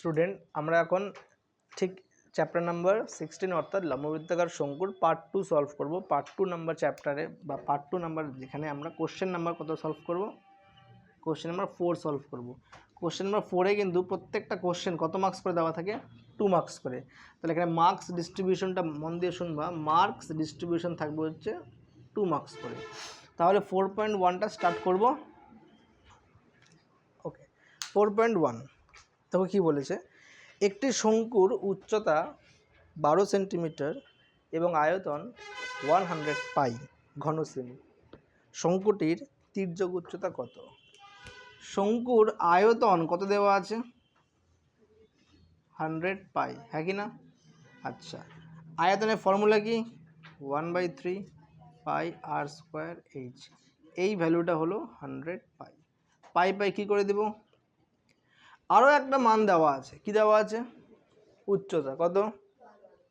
Student আমরা এখন ঠিক চ্যাপ্টার নাম্বার সিক্সটিন অর্থাৎ লম্ববৃত্তাকার শঙ্কুর পার্ট টু সলভ করব। পার্ট টু নাম্বার চ্যাপ্টারে বা পার্ট টু নাম্বার যেখানে আমরা কোশ্চেন নাম্বার কত সলভ করব? কোশ্চেন নাম্বার ফোর সলভ করব। কোশ্চেন নাম্বার ফোরে কিন্তু প্রত্যেকটা কোশ্চেন কত মার্কস করে দেওয়া থাকে? টু মার্কস করে। তাহলে এখানে মার্কস ডিস্ট্রিবিউশনটা মন দিয়ে শুনবা। মার্কস ডিস্ট্রিবিউশন থাকবে হচ্ছে টু মার্কস করে। তাহলে ফোর পয়েন্ট ওয়ানটা স্টার্ট করব। ওকে ফোর পয়েন্ট ওয়ান দেখো কী বলেছে? একটি শঙ্কুর উচ্চতা বারো সেন্টিমিটার এবং আয়তন ওয়ান হান্ড্রেড পাই ঘন সেমি শঙ্কুটির তির্যক উচ্চতা কত? শঙ্কুর আয়তন কত দেওয়া আছে? হান্ড্রেড পাই হ্যাঁ কি না? আচ্ছা আয়তনের ফর্মুলা কি? One by three pi R square H. এই ভ্যালুটা হলো হান্ড্রেড পাই। পাই পাই কী করে দেব? আরও একটা মান দেওয়া আছে। কি দেওয়া আছে? উচ্চতা। কত?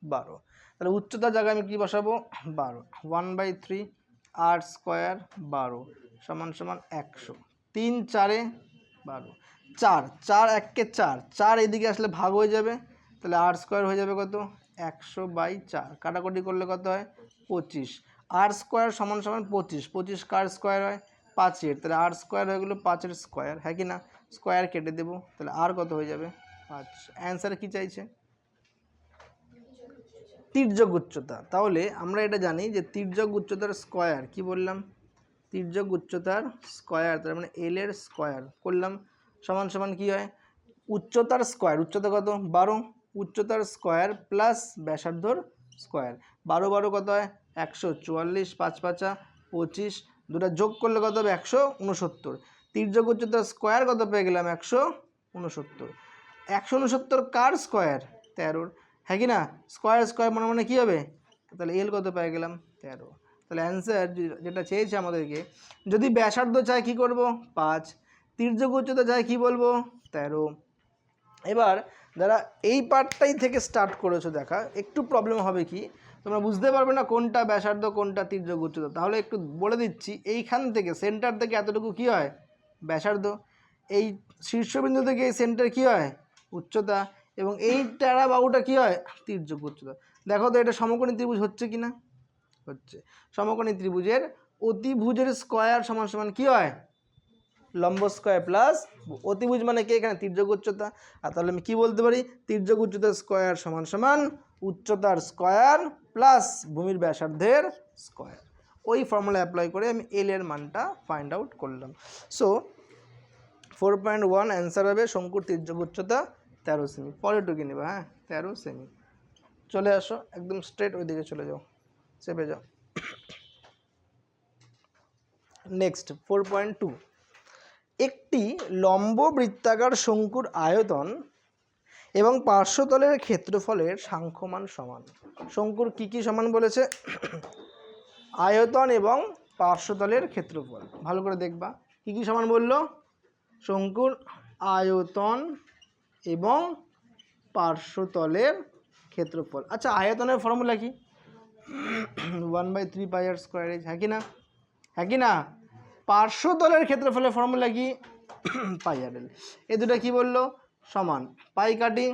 বারো। তাহলে উচ্চতার জায়গায় আমি কী বসাবো? বারো। One by three R square বারো সমান সমান একশো। তিন চারে বারো। চার। চার এককে চার। চার এদিকে আসলে ভাগ হয়ে যাবে। তাহলে আর স্কোয়ার হয়ে যাবে কত? একশো বাই চার। কাটাকুটি করলে কত হয়? পঁচিশ। আর স্কোয়ার সমান সমান পঁচিশ। পঁচিশ কার স্কোয়ার হয়? পাঁচের। তাহলে আর স্কোয়ার হয়ে গেলো পাঁচের স্কোয়ার। হ্যাঁ কি না? স্কোয়ার কেটে দেবো, তাহলে আর কত হয়ে যাবে? পাঁচ। অ্যান্সার কি চাইছে? তির্যক উচ্চতা। তাহলে আমরা এটা জানি যে তির্যক উচ্চতার স্কোয়ার, কি বললাম? তির্যক উচ্চতার স্কোয়ার, তার মানে এল এর স্কোয়ার করলাম। সমান সমান কি হয়? উচ্চতার স্কোয়ার। উচ্চতা কত? বারো। উচ্চতার স্কোয়ার প্লাস ব্যাসার্ধর স্কোয়ার। বারো বারো কত হয়? একশো চুয়াল্লিশ, পাঁচ, পাঁচা, পঁচিশ। দুটা যোগ করলে কত হবে? একশো উনসত্তর। তির্যক উচ্চতার স্কোয়ার কত পেয়ে গেলাম? একশো উনসত্তর। একশো উনসত্তর কার স্কোয়ার? তেরোর। হ্যাঁ কি না? স্কোয়ার স্কোয়ার মনে মনে কী হবে? তাহলে এল কত পেয়ে গেলাম? তেরো। তাহলে অ্যান্সার যেটা চেয়েছে আমাদেরকে, যদি ব্যাসার্ধ চায় কী করব? পাঁচ। তির্যক উচ্চতা চাই কী বলব? তেরো। এবার যারা এই পার্টটাই থেকে স্টার্ট করেছ, দেখা, একটু প্রবলেম হবে কি? তোমরা বুঝতে পারবে না কোনটা ব্যাসার্ধ, কোনটা তির্যক উচ্চতা তাহলে একটু বলে দিচ্ছি, এইখান থেকে সেন্টার থেকে এতটুকু কী হয়? ব্যাসার্ধ। এই শীর্ষবিন্দু থেকে এই সেন্টার কী হয়? উচ্চতা। এবং এই টেরা বাহুটা কী হয়? তির্যক উচ্চতা। দেখো তো এটা সমকোণী ত্রিভুজ হচ্ছে কি না হচ্ছে। সমকোণী ত্রিভুজের অতিভুজের স্কয়ার সমান সমান কী হয়? লম্ব স্কোয়ার প্লাস অতিভুজ মানে কি? এখানে তির্যক উচ্চতা। আর তাহলে আমি কী বলতে পারি? তির্যক উচ্চতার স্কয়ার সমান সমান উচ্চতার স্কয়ার প্লাস ভূমির ব্যাসার্ধের স্কয়ার ওই ফর্মুলা অ্যাপ্লাই করে আমি এল এর মানটা ফাইন্ড আউট করলাম। So four point one answer হবে শঙ্কুর তির্যক উচ্চতা তেরো সেমি পরে টুকে নেবে হ্যাঁ তেরো সেমি চলে আসো, একদম স্ট্রেট ওই দিকে চলে যাও, চেপে যাও। নেক্সট ফোর পয়েন্ট টু একটি লম্ব বৃত্তাকার শঙ্কুর আয়তন এবং পার্শ্বতলের ক্ষেত্রফলের সাংখ্যমান সমান। শঙ্কুর কি কি সমান বলেছে? আয়তন এবং পার্শ্বতলের ক্ষেত্রফল। ভালো করে দেখবা। কি কি সমান বলল? শঙ্কুর আয়তন এবং পার্শ্বতলের ক্ষেত্রফল। আচ্ছা আয়তনের ফর্মুলা কি? One by three pi R square H হ্যাঁ কি না? হ্যাঁ কি না? পার্শ্বতলের ক্ষেত্রফলের ফর্মুলা কি? পাই আর এল এ দুটো কী বলল? সমান। পাই কাটি,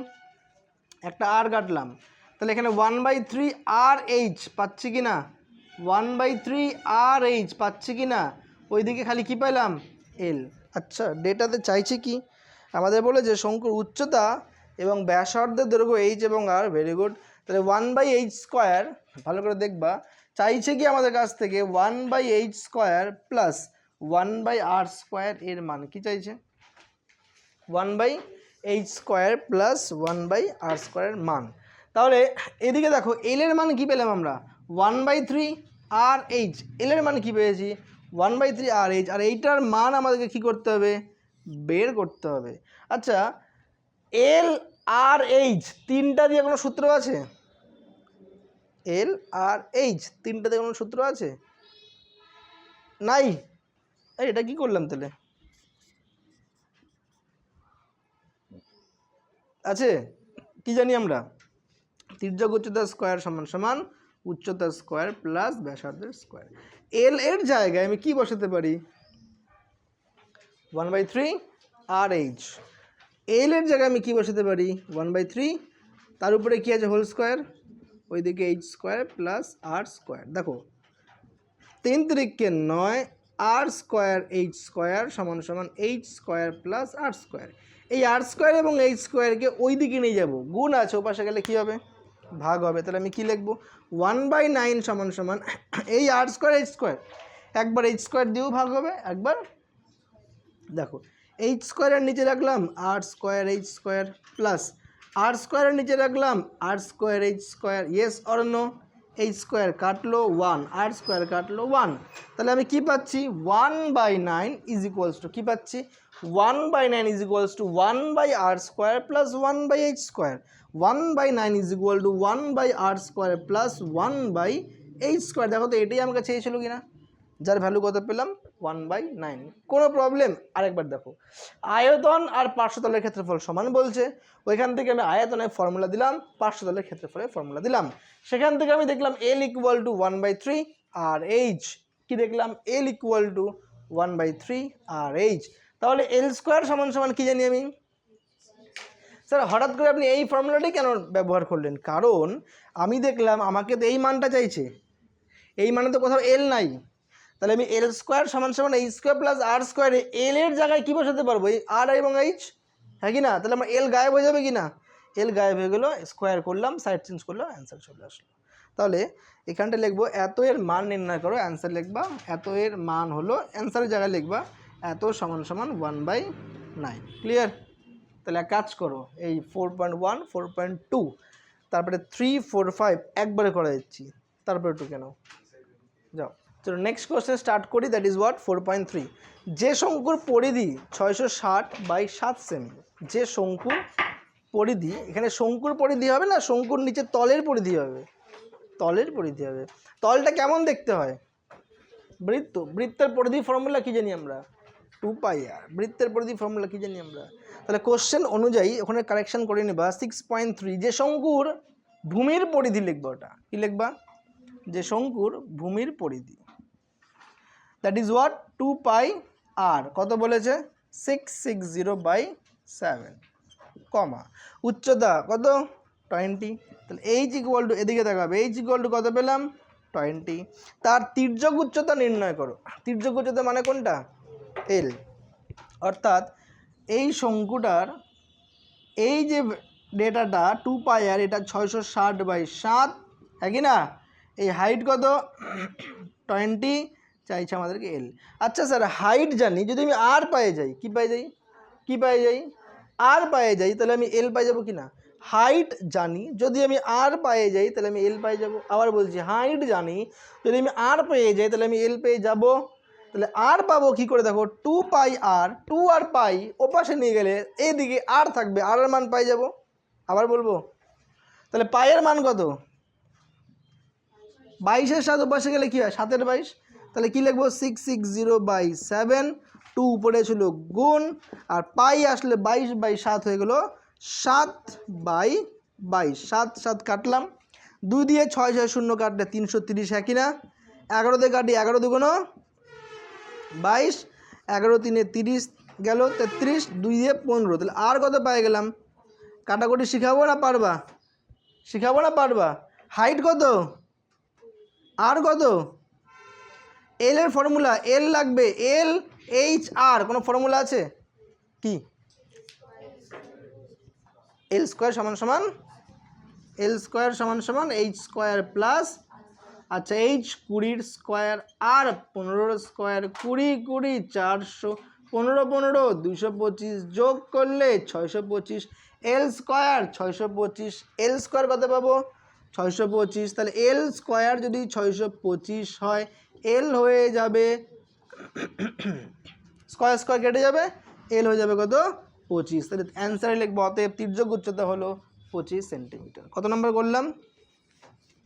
একটা আর কাটলাম। তাহলে এখানে one by three R H পাচ্ছি কি না? One by three R H পাচ্ছি কি না? ওইদিকে খালি কি পাইলাম? এল আচ্ছা ডেটাতে চাইছে কি? আমাদের বলে যে শঙ্কুর উচ্চতা এবং ব্যাসার্ধের দৈর্ঘ্য এইচ এবং আর ভেরি গুড তাহলে ওয়ান বাই এইচ স্কোয়ার ভালো করে দেখবা, চাইছে কি আমাদের কাছ থেকে? One by H square plus one by R square এর মান, কি চাইছে? One by H square plus one by R স্কোয়ারের মান। তাহলে এদিকে দেখো এল এর মান কী পেলাম আমরা? One by three R H L এর মান কী পেয়েছি? One by three R H আর এইটার মান আমাদেরকে কী করতে হবে? বের করতে হবে। আচ্ছা এল আর এইচ তিনটা দিয়ে কোনো সূত্র আছে? এল আর এইচ তিনটা দিয়ে কোনো সূত্র আছে? নাই। এটা কি করলাম তাহলে? আছে? কি জানি আমরা? তির্যক উচ্চতা স্কোয়ার সমান সমান উচ্চতা স্কোয়ার প্লাস ব্যাসার্ধের স্কোয়ার। এল এর জায়গায় আমি কি বসাতে পারি? One by three R H L এর জায়গায় আমি কী বসাতে পারি? ওয়ান বাই থ্রি তার উপরে কী আছে? হোল স্কোয়ার ওইদিকে H square plus R square দেখো, তিন তারিখকে নয় আর স্কোয়ার এইচ স্কোয়ার সমান সমান H square plus R square এই আর স্কোয়ার এবং এইচ স্কোয়ারকে ওই দিকে নিয়ে যাব। গুণ আছে, ওপাশে গেলে কী হবে? ভাগ হবে। তাহলে আমি কী লিখব? ওয়ান বাই নাইন সমান সমান এই আর স্কোয়ার এইচ স্কোয়ার একবার এইচ স্কোয়ার দিয়েও ভাগ হবে, একবার দেখো এইচ স্কোয়ারের নিচে রাখলাম R square H square plus R স্কোয়ারের নিচে রাখলাম R square H square yes or H square কাটলো ওয়ান আর স্কোয়ার কাটলো ওয়ান তাহলে আমি কি পাচ্ছি? One by nine is equals to কী পাচ্ছি? One by nine is equals to one by R square plus one by H square one by nine is equal to one by R square plus one by H square দেখো তো এটাই আমাকে চেয়েছিল কিনা? যার value কত পেলাম? One by nine কোনো প্রবলেম আরেকবার দেখো। আয়তন আর পার্শ্বতলের ক্ষেত্রফল সমান বলছে। ওইখান থেকে আমি আয়তনের ফর্মুলা দিলাম, পার্শ্বতলের ক্ষেত্রফলের ফর্মুলা দিলাম। সেখান থেকে আমি দেখলাম L equal to one by three R H কি দেখলাম? L equal to one by three R H তাহলে এল স্কোয়ার সমান সমান কী জানি আমি? স্যার হঠাৎ করে আপনি এই ফর্মুলাটি কেন ব্যবহার করলেন? কারণ আমি দেখলাম আমাকে তো এই মানটা চাইছে। এই মানে তো কোথাও এল নাই। তাহলে আমি এল স্কোয়ার সমান সমান এইচ স্কোয়ার প্লাস আর স্কোয়ারে এল এর জায়গায় কী বসাতে পারব? এই আর এবং এইচ হ্যাঁ কি না? তাহলে আমার এল গায়েব হয়ে যাবে কি না? এল গায়েব হয়ে গেলো স্কোয়ার করলাম সাইড চেঞ্জ করলাম অ্যান্সার চলে আসলো। তাহলে এখানটা লিখব, এত এর মান নির্ণয় করো অ্যান্সার লিখবা, এত এর মান হলো অ্যান্সারের জায়গায় লিখবা। এত সমান সমান ওয়ান বাই নাইন ক্লিয়ার তাহলে এক কাজ করো, এই four point one four point two তারপরে থ্রি ফোর ফাইভ একবারে করে দিচ্ছি, তারপরে একটু কেন যাও। চলো নেক্সট কোশ্চেন স্টার্ট করি that is what four point three যে শঙ্কুর পরিধি ছয়শো ষাট বাই সাত সেমি, যে শঙ্কুর পরিধি, এখানে শঙ্কুর পরিধি হবে না, শঙ্কুর নিচে তলের পরিধি হবে? তলের পরিধি হবে। তলটা কেমন দেখতে হয়? বৃত্ত। বৃত্তের পরিধি ফর্মুলা কী জানি আমরা? Two pi R. বৃত্তের পরিধি ফর্মুলা কী জানি আমরা? তাহলে কোশ্চেন অনুযায়ী ওখানে কারেকশন করে নেবা সিক্স পয়েন্ট থ্রি যে শঙ্কুর ভূমির পরিধি লিখবা ওটা। কী লিখবা? যে শঙ্কুর ভূমির পরিধি। That is what two pi R কত বলেছে? Six six zero by seven কমা। উচ্চতা কত? টোয়েন্টি তাহলে এইচ ইকুয়াল টু এদিকে দেখাবে এইচ ইকুয়াল টু কত পেলাম? টোয়েন্টি তার তির্যক উচ্চতা নির্ণয় করো। তির্যক উচ্চতা মানে কোনটা? এল। অর্থাৎ এই শঙ্কুটার, এই যে ডেটাটা টু পাই আর এটা ছয়শো ষাট বাই সাত হ্যাঁ কি না? এই হাইট কত? টোয়েন্টি, চাইছে আমাদেরকে এল। আচ্ছা স্যার, হাইট জানি, যদি আমি আর পায়ে যাই, কি পায়ে যাই? কি পায়ে যাই? আর পায়ে যাই, তাহলে আমি এল পাই যাব কি না? হাইট জানি, যদি আমি আর পায়ে যাই, তাহলে আমি এল পাই যাব। আবার বলছি, হাইট জানি, যদি আমি আর পেয়ে যাই, তাহলে আমি এল পেয়ে যাব। তাহলে আর পাবো কি করে দেখো? টু পাই আর টু আর পাই ওপাশে নিয়ে গেলে এইদিকে আর থাকবে আর এর মান পাই যাব। আবার বলব? তাহলে পায়ের মান কত? বাইশের সাত ওপাশে গেলে কী হয়? সাতের বাইশ। তাহলে কী লিখব? Six six zero by seven two উপরে ছিল গুণ, আর পাই আসলে বাইশ বাই সাত হয়ে গেলো সাত বাই বাইশ। সাত সাত কাটলাম। দুই দিয়ে ছয় ছয় শূন্য কাটলে তিনশো তিরিশ একই না এগারোতে কাটি এগারো দুগুণ বাইশ, এগারো তিনে তিরিশ গেল, তেত্রিশ দুই দিয়ে পনেরো। তাহলে আর কত পায়ে গেলাম? কাটাকুটি শিখাবো না পারবা? শিখাবো না পারবা? হাইট কত? আর কত? এল এর ফর্মুলা এল লাগবে। এল এইচ আর কোনো ফর্মুলা আছে? কি? এল স্কোয়ার সমান সমান এল স্কোয়ার সমান সমান এইচ স্কোয়ার প্লাস আচ্ছা এইচ কুড়ির স্কোয়ার আর পনেরোর স্কোয়ার কুড়ি কুড়ি চারশো পনেরো পনেরো দুশো পঁচিশ যোগ করলে ছয়শো পঁচিশ, এল স্কোয়ার ছয়শো পঁচিশ, এল স্কোয়ার কত পাবো? ছয়শো পঁচিশ, তাহলে এল স্কোয়ার যদি ছয়শো পঁচিশ হয়, এল হয়ে যাবে, স্কোয়ার স্কোয়ার কেটে যাবে, এল হয়ে যাবে কত? পঁচিশ, তাহলে অ্যান্সারে লিখব, অতএব তির্যক উচ্চতা হলো পঁচিশ সেন্টিমিটার। কত নম্বর করলাম?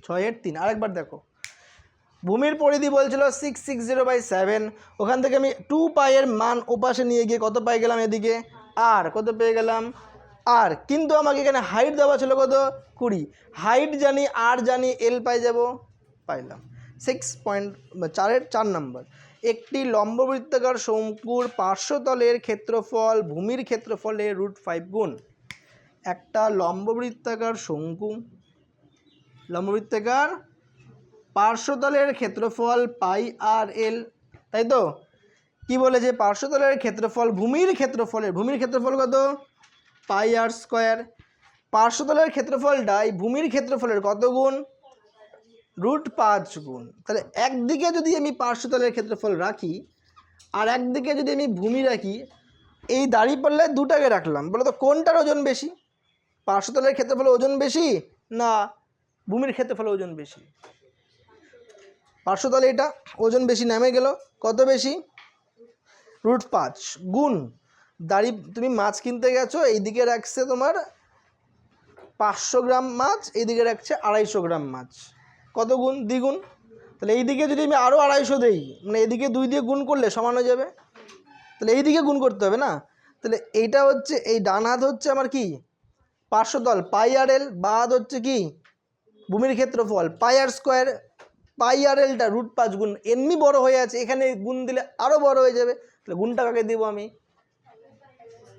ছয়ের তিন, আরেকবার দেখো। ভূমির পরিধি বলছিল six six zero by seven ওখান থেকে আমি টু পায়ের মান ওপাশে নিয়ে গিয়ে কত পাই গেলাম এদিকে? আর কত পেয়ে গেলাম? আর কিন্তু আমাকে এখানে হাইট দেওয়া ছিল কত? কুড়ি। হাইট জানি আর জানি এল পাই যাব? পাইলাম। সিক্স পয়েন্ট চারের চার নম্বর একটি লম্ববৃত্তাকার শঙ্কুর পার্শ্বতলের ক্ষেত্রফল, ভূমির ক্ষেত্রফলে রুট ফাইভ গুণ। একটা লম্ববৃত্তাকার শঙ্কু। লম্ববৃত্তাকার পার্শ্বতলের ক্ষেত্রফল পাই আর এল, তাই তো? কি বলেছে পার্শ্বতলের ক্ষেত্রফল, ভূমির ক্ষেত্রফলের, ভূমির ক্ষেত্রফল কত? পাই আর স্কোয়ার। পার্শ্বতলের ক্ষেত্রফলটা এই ভূমির ক্ষেত্রফলের কত গুণ? রুট পাঁচ গুণ। তাহলে একদিকে যদি আমি পার্শ্বতলের ক্ষেত্রফল রাখি, আর একদিকে যদি আমি ভূমি রাখি, এই দাড়ি পাল্লায় দুটাকে রাখলাম। বলো তো, কোনটার ওজন বেশি? পার্শ্বতলের ক্ষেত্রফল ওজন বেশি না ভূমির ক্ষেত্রফল ওজন বেশি? পার্শ্বতলে এটা, ওজন বেশি নেমে গেল। কত বেশি? রুট পাঁচ। গুণ। দাড়ি, তুমি মাছ কিনতে গেছো, এইদিকে রাখছে তোমার পাঁচশো গ্রাম মাছ, এইদিকে রাখছে আড়াইশো গ্রাম মাছ। কত গুণ? দ্বিগুণ। তাহলে এইদিকে যদি আমি আরও আড়াইশো দেই মানে এদিকে দুই দিয়ে গুণ করলে সমান হয়ে যাবে। তাহলে এইদিকে গুণ করতে হবে না? তাহলে এইটা হচ্ছে, এই ডান হাত হচ্ছে আমার কি? পাঁচশো তল পাই আর এল। বা হচ্ছে কি? ভূমির ক্ষেত্রফল। পাই আর স্কোয়ার পাই আর এলটা, রুট পাঁচ গুণ। এমনি বড় হয়ে আছে, এখানে গুণ দিলে আরও বড় হয়ে যাবে। তাহলে গুণটা কাকে দেবো আমি।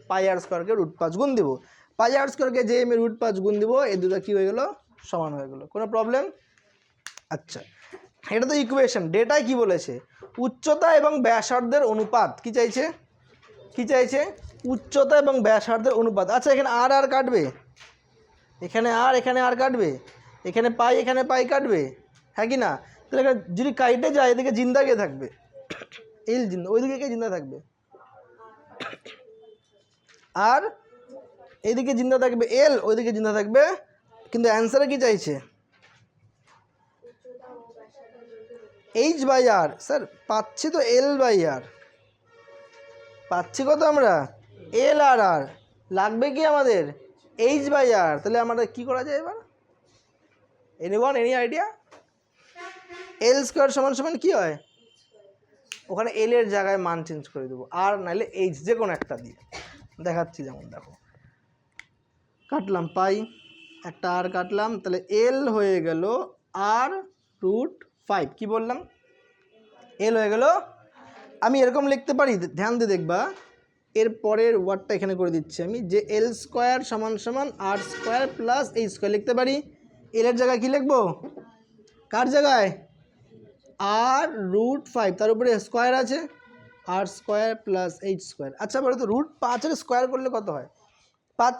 পাই আর স্কোয়ারকে রুট পাঁচ গুণ দেবো। পাই আর স্কোয়ারকে যে আমি রুট পাঁচ গুণ দেবো, এই দুটো কী হয়ে গেলো? সমান হয়ে গেলো। কোনো প্রবলেম আচ্ছা। এটা তো ইকুয়েশন ডেটায় কি বলেছে? উচ্চতা এবং ব্যাসার্ধের অনুপাত। কি চাইছে? কি চাইছে? উচ্চতা এবং ব্যাসার্ধের অনুপাত। আচ্ছা এখানে আর আর কাটবে? এখানে আর এখানে আর কাটবে? এখানে পাই এখানে পাই কাটবে? হ্যাঁ কি না? তাহলে যদি কাইটে যায়, এদিকে জিন্দা কে থাকবে? এল জিন্দা, ওইদিকে কে জিন্দা থাকবে? আর এইদিকে জিন্দা থাকবে এল, ওইদিকে জিন্দা থাকবে, কিন্তু অ্যান্সারে কি চাইছে? এইচ বাই আর, স্যার, পাচ্ছি তো এল বাই আর। পাচ্ছি কত আমরা? এল আর আর। লাগবে কি আমাদের? H by R. তাহলে আমাদের কি করা যায় এবার? Any one any idea L square সমান সমান কি হয়? ওখানে এল এর জায়গায় মান চেঞ্জ করে দেবো। আর নাহলে এইচ যে কোনো একটা দিয়ে। দেখাচ্ছি যেমন দেখো। কাটলাম পাই, একটা আর কাটলাম, তাহলে এল হয়ে গেল আর রুট ফাইভ কি বললাম? এল হয়ে গেল, আমি এরকম লিখতে পারি ধ্যান দিয়ে দেখবা। এর পরের ওয়ার্ডটা এখানে করে দিচ্ছি আমি, যে এল স্কোয়ার সমান সমান আর স্কোয়ার প্লাস এই স্কোয়ার লিখতে পারি। এল এর জায়গায় কি লিখব? কার জায়গায়? আর রুট ফাইভ তার উপরে স্কোয়ার আছে। R square plus H square আচ্ছা বলো তো রুট পাঁচের স্কোয়ার করলে কত হয়? পাঁচ,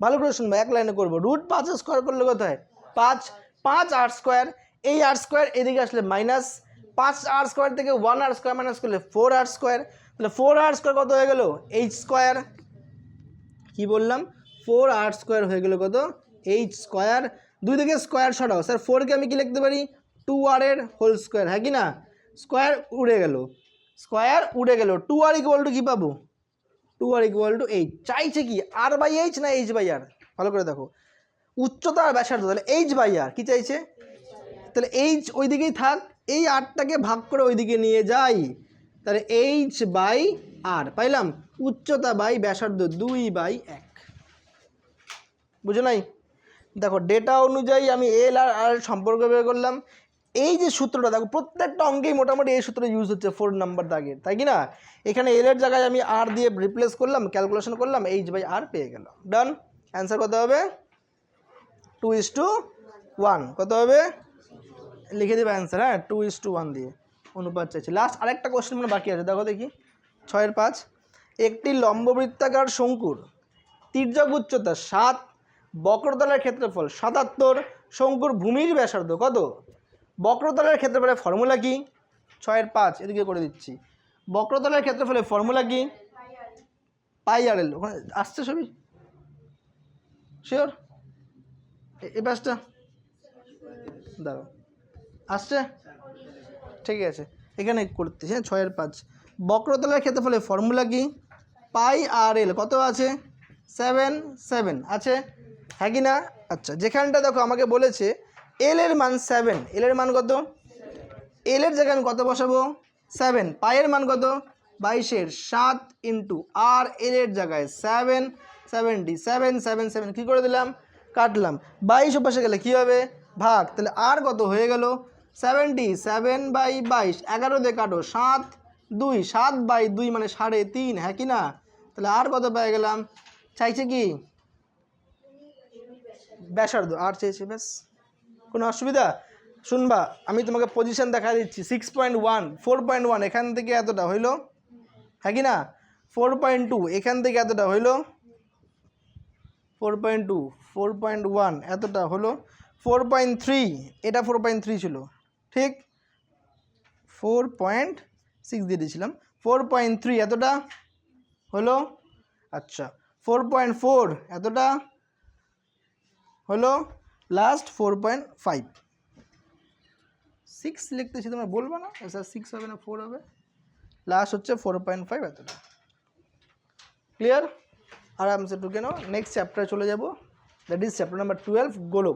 ভালো করে শুনব, এক লাইনে করব। রুট পাঁচের স্কোয়ার করলে কত হয়? পাঁচ পাঁচ আর স্কোয়ার এই আর স্কোয়ার এদিকে আসলে মাইনাস পাঁচ আর স্কোয়ার থেকে ওয়ান আর স্কোয়ার মাইনাস করলে ফোর আর স্কোয়ার তাহলে ফোর আর স্কোয়ার কত হয়ে গেল? এইচ স্কোয়ার কি বললাম? ফোর আর স্কোয়ার হয়ে গেল কত? এইচ স্কোয়ার দুই দিকে স্কোয়ার সরাও। স্যার ফোরকে আমি কি লিখতে পারি? টু আর এর হোল স্কোয়ার হ্যাঁ কি না? স্কোয়ার উড়ে গেল। স্কোয়ার উড়ে গেল। টু আর ইকুয়াল টু কী পাবো? Two R equal to H চাইছে কি? আর বাই এইচ না এইচ বাই আর ভালো করে দেখো। উচ্চতা আর ব্যাসার্ধ, তাহলে এইচ বাই আর কী চাইছে? তাহলে এইচ ওই দিকেই থাক। এই আরটাকে ভাগ করে ওইদিকে নিয়ে যাই। তাহলে এইচ বাই আর পাইলাম? উচ্চতা বাই ব্যাসার্ধ দুই বাই এক। বুঝো নাই? দেখো ডেটা অনুযায়ী আমি এল আর আর সম্পর্ক বের করলাম। এই যে সূত্রটা, দেখো, প্রত্যেকটা অঙ্কেই মোটামুটি এই সূত্র ইউজ হচ্ছে ফোর নাম্বার দাগের তাই কি না? এখানে এল এর জায়গায় আমি আর দিয়ে রিপ্লেস করলাম ক্যালকুলেশন করলাম এইচ বাই আর পেয়ে গেল। ডান অ্যান্সার কত হবে? টু ইস টু ওয়ান কত হবে? লিখে দেবে অ্যান্সার হ্যাঁ টু ইস টু ওয়ান দিয়ে। অনুপাত চাইছে। লাস্ট আরেকটা কোশ্চেন মানে বাকি আছে, দেখো দেখি। ছয়ের পাঁচ, একটি লম্ববৃত্তাকার শঙ্কুর তির্যক উচ্চতা সাত বক্রতলের ক্ষেত্রফল সাতাত্তর, শঙ্কুর ভূমির ব্যাসার্ধ কত? বক্রতলের ক্ষেত্রফলের ফর্মুলা কি? ছয়ের পাঁচ, এদিকে করে দিচ্ছি। বক্রতলের ক্ষেত্রফলের ফর্মুলা কি? পাই আর এল। ওখানে আসছে সবই শিওর এ পাঁচটা? দাঁড়াও। আসছে? ঠিক আছে। এখানে করতে হ্যাঁ ছয়ের পাঁচ। বক্রতলের ক্ষেত্রফলে ফর্মুলা কি? পাই আর এল। কত আছে? Seven seven. আছে? হ্যাঁ কি না? আচ্ছা যেখানটা দেখো আমাকে বলেছে এল এর মান সেভেন এল এর মান কত? এল এর জায়গায় আমি কত বসাবো? সেভেন পায়ের মান কত? বাইশের। সাত ইন্টু আর এল এর জায়গায় seven seventy seven seven seven কী করে দিলাম? কাটলাম। বাইশ পাশে গেলে কী হবে? ভাগ। তাহলে আর কত হয়ে গেল? সেভেন্টি সেভেন বাই বাইশ। এগারো দিয়ে কাটো সাত। দুই। সাত বাই দুই মানে সাড়ে তিন। হ্যাঁ কি না? তাহলে আর কত পেয়ে গেলাম? চাইছে কি? ব্যাসার্ধ আর চেয়েছে ব্যাস কোনো অসুবিধা? শুনবা, আমি তোমাকে পজিশন দেখা দিচ্ছি। Six point one four point one এখান থেকে এতটা হইল? হ্যাঁ কি না? ফোর পয়েন্ট টু এখান থেকে এতটা হইল? Four point two four point one এতটা হলো? ফোর পয়েন্ট থ্রি এটা ফোর পয়েন্ট থ্রি ছিল। ঠিক? ফোর পয়েন্ট সিক্স দিয়ে দিয়েছিলাম। ফোর পয়েন্ট থ্রি এতটা হলো? আচ্ছা ফোর পয়েন্ট ফোর এতটা? হলো last four point five six লিখতেছি তোমরা বলব না স্যার সিক্স হবে না ফোর হবে। লাস্ট হচ্ছে ফোর পয়েন্ট ফাইভ এতটা। ক্লিয়ার আরামসে ঢুকে নাও। নেক্সট চ্যাপ্টারে চলে যাব। That is chapter number twelve গোলক।